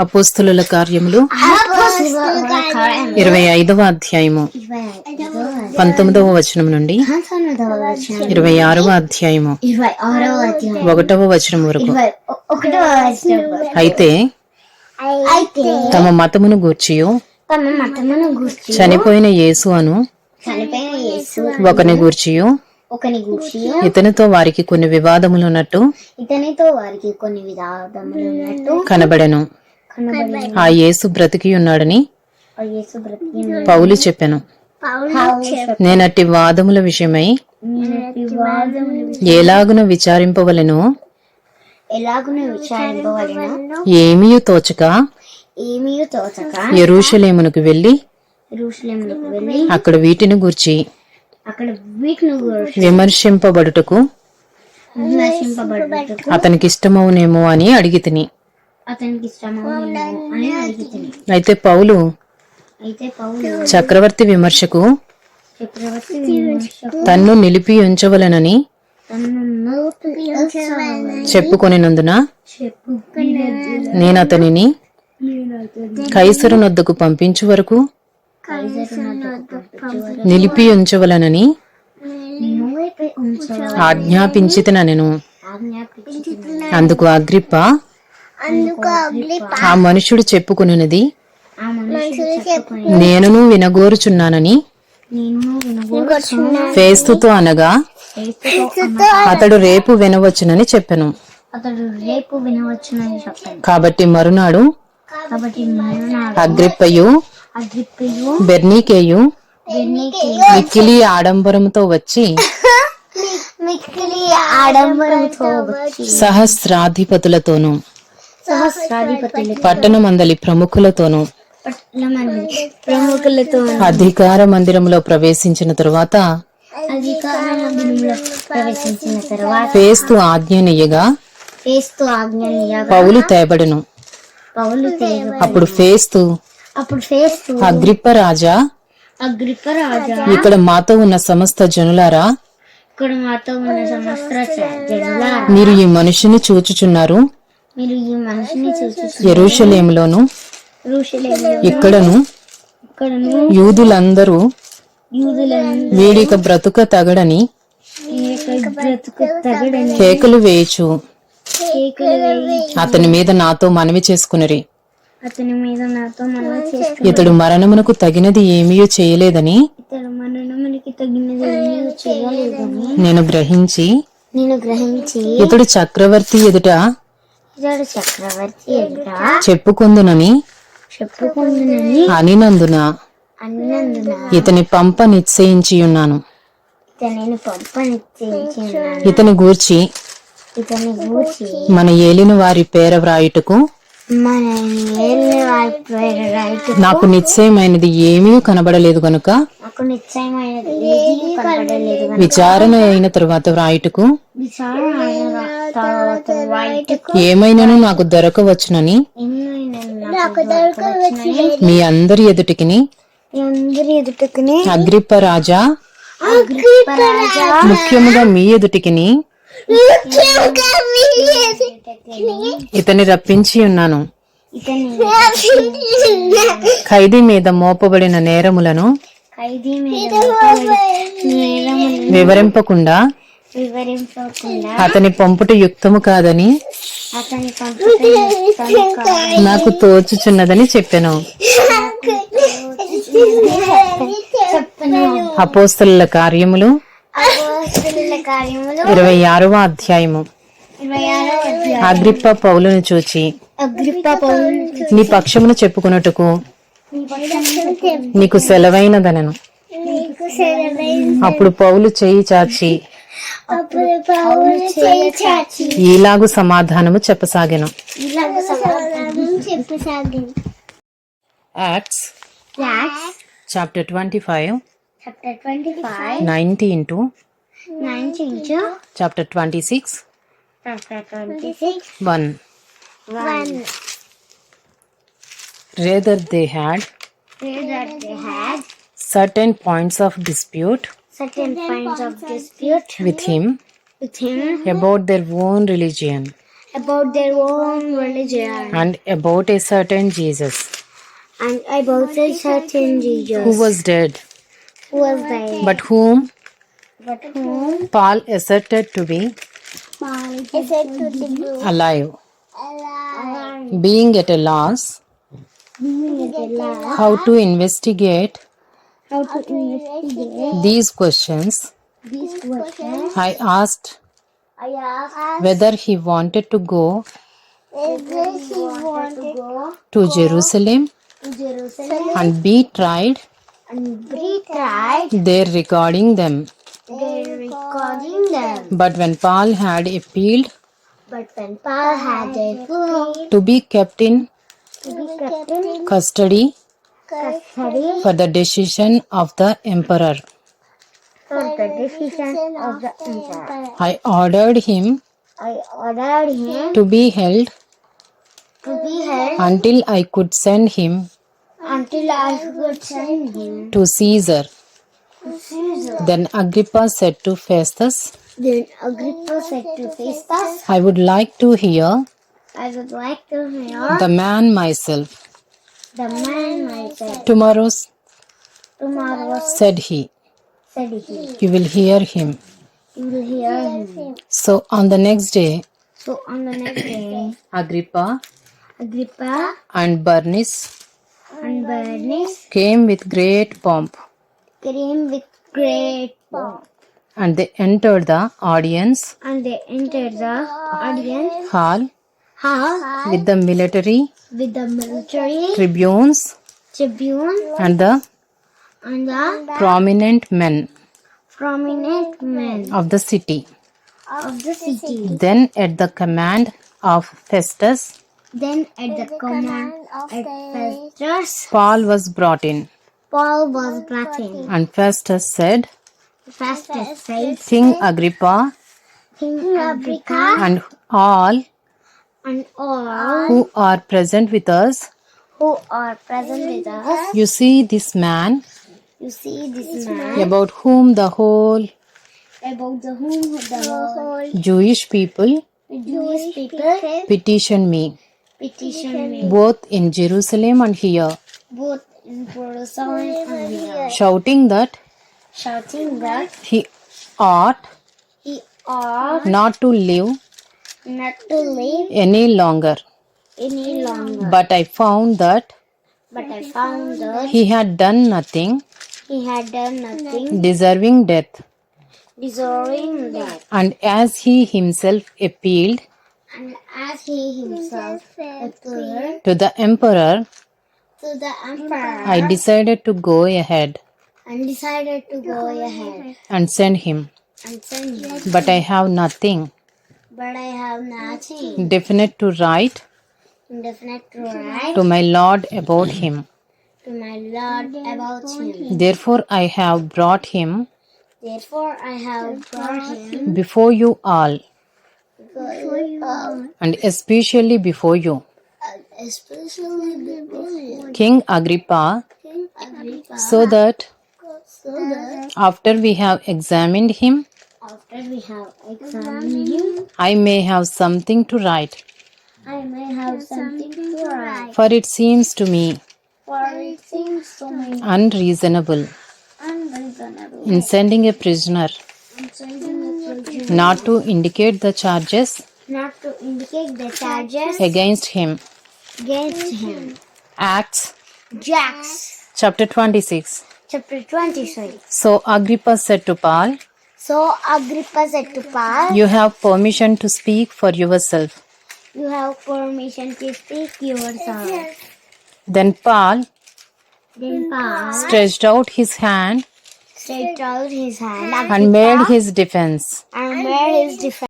అపోస్తుల కార్యములు ఇరవై ఐదవ అధ్యాయము. పంతొమ్మిదవ వచనం నుండి ఇరవై ఆరవ అధ్యాయము. ఒకటవ వచనం వరకు. అయితే తమ మతమును గూర్చియు. చనిపోయిన యేసు అను ఒకని గూర్చియు. ఇతనితో వారికి కొన్ని వివాదములున్నట్టు ఇతనితో వారికి కొన్ని ఉన్నట్టు కనబడెను. కనబడి ఆ యేసు బ్రతికి ఉన్నాడని ఆ యేసు బ్రతికి పౌలు చెప్పెను. నేనట్టి వాదముల విషయమై ఎలాగున విచారింపవలెను? ఏమీ తోచక? ఎరూషలేమునకు వెళ్ళి అక్కడ వీటిని గూర్చి అక్కడ వీటిని గురించి విమర్శింపబడుటకు అతనికి ఇష్టమవునేమో అని అడిగి తిని. అతనికి అయితే పౌలు అయితే చక్రవర్తి విమర్శకు తన్ను నిలిపి ఉంచవలనని చెప్పుకొనినందున నేనతనిని కైసరు నొద్దకు పంపించు వరకు నిలిపి ఉంచవలనని ఆజ్ఞాపించితనెను. అందుకు అగ్రిప్ప ఆ మనుషుడు చెప్పుకున్నది ఆ మనుషుడు చెప్పుకొని నేనును వినగోరుచున్నానని నేను వినగోరుచున్నా ఫేస్తుతో అనగా అతడు రేపు వినవచ్చునని చెప్పెను. అతడు రేపు వినవచ్చునని చెప్పాను. కాబట్టి మరునాడు కాబట్టి అగ్రిప్పయు అగ్రిప్పయు బెర్నీకేయు మిక్కిలి ఆడంబరముతో వచ్చి మిక్కిలి ఆడంబరంతో వచ్చి సహస్రాధిపతులతోనూ. సహస్రాధిపతులు పట్టణమందలి ప్రముఖులతోనూ అధికార మందిరంలో ప్రవేశించిన తరువాత ఫేస్తు ఆజ్ఞనియగా పౌలు తేబడును. అప్పుడు ఫేస్తు అప్పుడు ఫేస్తు అగ్రిప్ప రాజా అగ్రిప రాజా ఇక్కడ మాతో ఉన్న సమస్త జనులారా? ఇక్కడ మాతో ఉన్న సమస్త జనులారా? మీరు ఈ మనిషిని చూచుచున్నారు? మీరు ఈ మనిషిని చూసి ఎరుషలేములోను ఇక్కడను యూదులందరూ వీడిక బ్రతుక తగడని కేకలు వేయచు. అతని మీద నాతో మనవి చేసుకునిరి. అతని మీద నాతో మనవి ఇతడు మరణమునకు తగినది ఏమీ చేయలేదని ఇతడు మరణమునికి తగినది ఏమీ చేయలేదని నేను గ్రహించి నేను గ్రహించి ఇతడు చక్రవర్తి ఎదుట చక్రవర్తి ఎదుట చెప్పుకుందునని? చెప్పుకుందునని అనినందున. అన్నందున ఇతని పంప నిశ్చయించి ఉన్నాను ఇతనిని పంప నిశ్చయించినాను ఇతని గూర్చి ఇతని గూర్చి మన ఏలిన వారి పేర వ్రాయుటకు నాకు నిశ్చయమైనది ఏమీ కనబడలేదు కనుక విచారణ అయిన తరువాత వ్రాయుటకు ఏమైనాను నాకు దొరకవచ్చునని మీ అందరి ఎదుటికిని అగ్రిప్ప రాజా ముఖ్యముగా మీ ఎదుటికిని ఇతని రప్పించి ఉన్నాను. ఖైదీ మీద మోపబడిన నేరములను వివరింపకుండా అతని పంపుట యుక్తము కాదని నాకు తోచుచున్నదని చెప్పాను. అపోస్తుల కార్యములు ఇరవై ఆరవ అధ్యాయము. అగ్రిప్ప పౌలను చూచి నీ పక్షమును చెప్పుకున్నట్టుకు నీకు సెలవైనదనను. అప్పుడు పౌలు చేయి చాచి ఈలాగు సమాధానము చెప్పసాగాను. Chapter twenty five nineteen to Chapter 26, chapter 26. 1. 1. Rather, they had Rather they had certain points of dispute certain points of dispute with him with him about their own religion about their own religion and about a certain Jesus and about a certain Jesus who was dead who was dead. but whom Paul asserted to be is said to be alive. Being at a loss being at last, how to investigate how to investigate these questions, these questions. I asked whether he wanted to go whether he wanted to Jerusalem to Jerusalem and be tried and be tried. there regarding them. But when Paul had appealed But when Paul had food to be kept in to be kept in custody custody for the decision of the emperor, for the decision of the emperor, I ordered him I ordered him to be held to be held until I could send him until I could send him to Caesar. to Caesar. Then Agrippa said to Festus, Then Agrippa said to Festus, I would like to hear I would like to hear the man myself. the man myself. Tomorrow's, Tomorrow, said he, said he, you will hear him. you will hear him. So on the next day, So on the next day, Agrippa Agrippa and Bernice and Bernice came with great pomp, came with great pomp. And they entered the audience. And they entered the audience. Hall. Hall. With the military. With the military. Tribunes. Tribune and the and the prominent men. prominent men of the city. of the city. Then, at the command of Festus, Then at the command of Festus, Paul was brought in, Paul was brought in. and Festus said, Festus said, King Agrippa. King Agrippa. And all and all who are present with us, who are present with us, you see this man. You see this man. about whom the whole about the whom the whole Jewish people Jewish people petition me, petition me, both in Jerusalem and here, both in Jerusalem and here, shouting that shouting that he ought he ought not to live not to live any longer. any longer. But I found that But I found that he had done nothing he had done nothing deserving death, deserving death. and as he himself appealed And as he himself appeared to the emperor, to the emperor I decided to go ahead and decided to go ahead and send him. and send him. But I have nothing But I have nothing definite to write definite to write to my Lord about him. to my Lord about him. Therefore, I have brought him Therefore, I have brought him before you all, before you all, and especially before you, especially before you, King Agrippa, King Agrippa, so that so that after we have examined him, after we have examined him, I may have something to write. I may have something to write. For it seems to me For it seems so many unreasonable unreasonable in sending a prisoner sending a prisoner not to indicate the charges not to indicate the charges against him. against him. Acts Jacks, chapter 26. Chapter 26. So Agrippa said to Paul, So Agrippa said to Paul, You have permission to speak for yourself. You have permission to speak yourself. Then Paul Then Paul stretched out his hand stretched out his hand and made his defense. and made his defense.